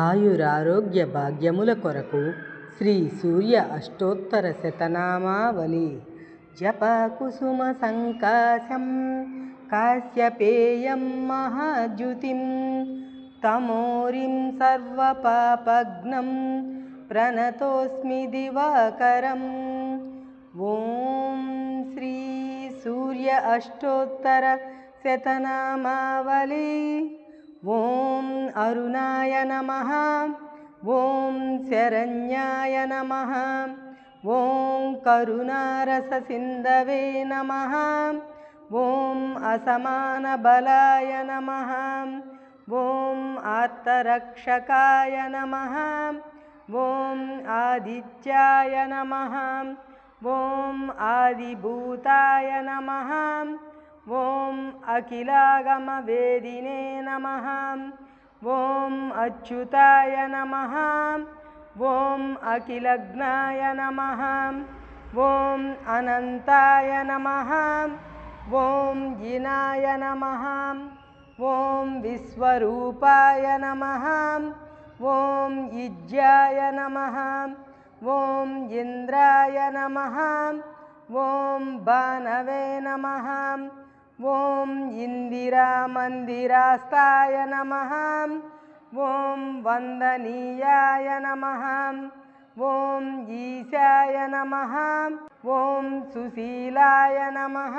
ఆయురారోగ్య భాగ్యముల కొరకు శ్రీ సూర్య అష్టోత్తర శతనామావళి జప కుసుమ సంకాశం కాశ్యపేయం మహాద్యుతిం తమోరిం సర్వపాపఘ్నం ప్రణతోస్మి దివాకరం ఓం శ్రీ సూర్య అష్టోత్తర శతనామావళి ॐ अरुणाय नमः। ॐ शरण्याय नमः। ॐ करुणारससिन्धवे नमः। ॐ असमानबलाय नमः। ॐ आत्तरक्षकाय नमः। ॐ आदित्याय नमः। ॐ आदिभूताय नमः। ॐ अखिलागमवेदिने नमः। ॐ अच्युताय नमः। ॐ अकिलग्नाय नमः। ॐ अनन्ताय नमः। ॐ जिनाय नमः। ॐ विश्वरूपाय नमः। ॐ युज्याय नमः। ॐ इन्द्राय नमः। ॐ बानवे नमः। ॐ इन्दिरामन्दिरास्ताय नमः। ॐ वन्दनीयाय नमः। ॐ ईशाय नमः। ॐ सुशीलाय नमः।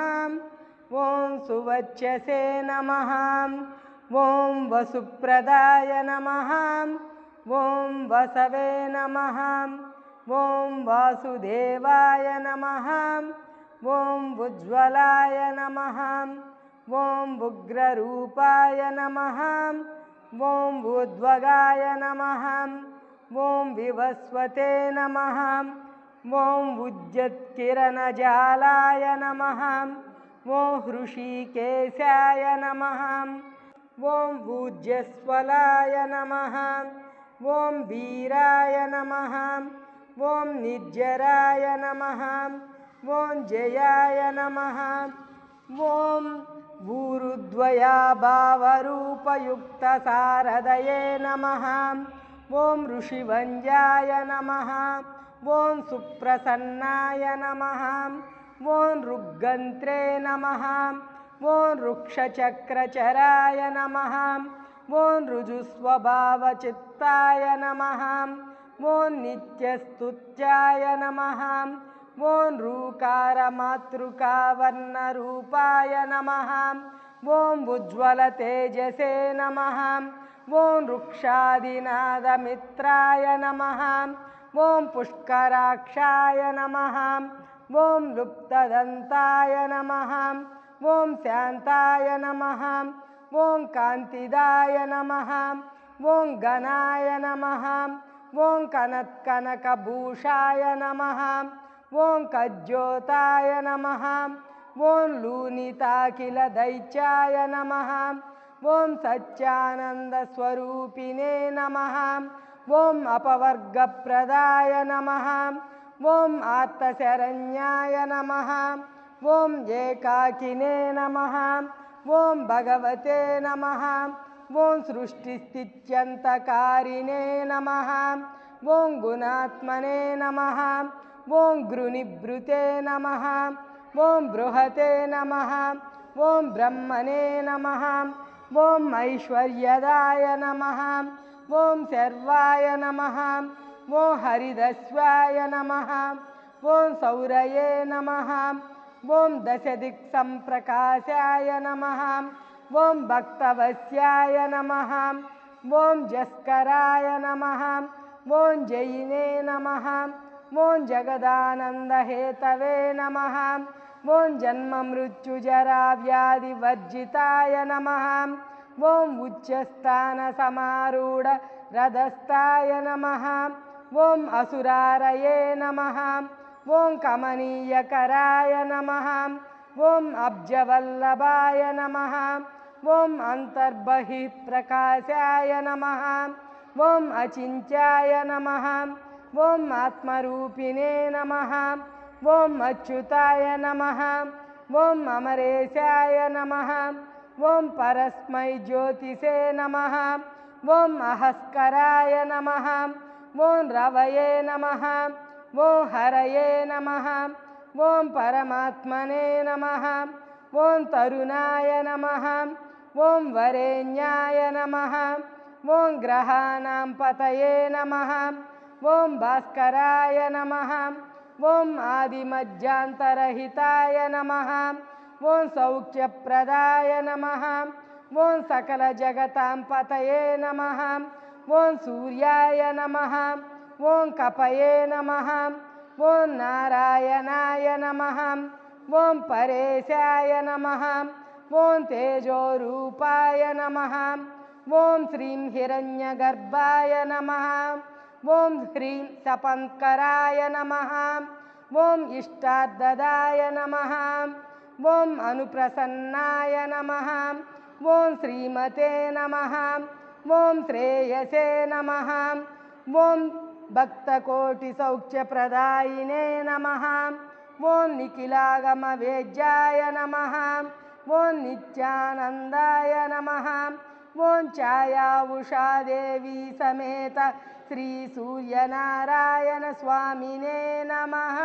ॐ सुवक्षसे नमः। ॐ वसुप्रदाय नमः। ॐ वसवे नमः। ॐ वासुदेवाय नमः। ॐ उज्ज्वलाय नमः ॐ उग्ररूपाय नमः ॐ उद्वगाय नमः ॐ विवस्वते नमः ॐ भुजत्किरणजालाय नमः ॐ हृषिकेशाय नमः ॐ पूज्यस्वलाय नमः ॐ वीराय नमः ॐ निर्जराय नमः वोञ्जयाय नमः। ॐ भूरुद्वयाभावरूपयुक्तसारदये नमः। ॐ ऋषिवञ्जाय नमः। ॐ सुप्रसन्नाय नमः। ॐ ऋग्गन्त्रे नमः। ॐ वृक्षचक्रचराय नमः। ॐ ऋजुस्वभावचित्ताय नमः। ॐ नित्यस्तुत्याय नमः। ॐ ऋकारमातृकावर्णरूपाय नमः। ॐ उज्ज्वलतेजसे नमः। ॐ वृक्षादिनादमित्राय नमः। ॐ पुष्कराक्षाय नमः। ॐ लुप्तदन्ताय नमः। ॐ शान्ताय नमः। ॐ कान्तिदाय नमः। ॐ गणाय नमः। ॐ कनत्कनकभूषाय नमः। ॐ कज्योताय नमः ॐ लूनिताखिलदैत्याय नमः ॐ सच्चानन्दस्वरूपिणे नमः ॐ अपवर्गप्रदाय नमः ॐ आत्तशरण्याय नमः ॐ एकाकिने नमः ॐ भगवते नमः ॐ सृष्टिस्थित्यन्तकारिणे नमः ॐ गुणात्मने नमः ॐ गृनिभृते नमः ॐ बृहते नमः ॐ ब्रह्मणे नमः ॐ ऐश्वर्यदाय नमः ॐ सर्वाय नमः ॐ हरिदस्वाय नमः ॐ सौरये नमः ॐ दशदिक्सम्प्रकाशाय नमः ॐ भक्तवस्याय नमः ॐ जस्कराय नमः ॐ जैने नमः वं जगदानन्दहेतवे नमः। ॐ जन्ममृत्युजराव्याधिवर्जिताय नमः। ॐ उच्चस्थानसमारूढरधस्ताय नमः। ॐ असुरारये नमः। ॐ कमनीयकराय नमः। ॐ अब्जवल्लभाय नमः। वं अन्तर्बहिप्रकाशाय नमः। ॐ अचिन्त्याय नमः। ॐ आत्मरूपिणे नमः ॐ अच्युताय नमः ॐ अमरेशाय नमः ॐ परस्मै ज्योतिषे नमः ॐ अहस्कराय नमः ॐ रवये नमः ॐ हरये नमः ॐ परमात्मने नमः ॐ तरुणाय नमः ॐ वरेण्याय नमः ॐ ग्रहाणां पतये नमः ॐ भास्कराय नमः ॐ आदिमज्जान्तरहिताय नमः ॐ सौख्यप्रदाय नमः ॐ सकलजगतां पतये नमः ॐ सूर्याय नमः ॐ कपये नमः ॐ नारायणाय नमः ॐ परेशाय नमः ॐ तेजोरूपाय नमः ॐ श्रीं हिरण्यगर्भाय नमः ॐ ह्रीं सपङ्कराय नमः ॐ इष्टार्ददाय नमः ॐ अनुप्रसन्नाय नमः ॐ श्रीमते नमः ॐ श्रेयसे नमः ॐ भक्तकोटिसौख्यप्रदायिने नमः ॐ निखिलागमवेद्याय नमः ॐ नित्यानन्दाय नमः ो उषा देवी समेत श्रीसूर्यनारायणस्वामिने नमः।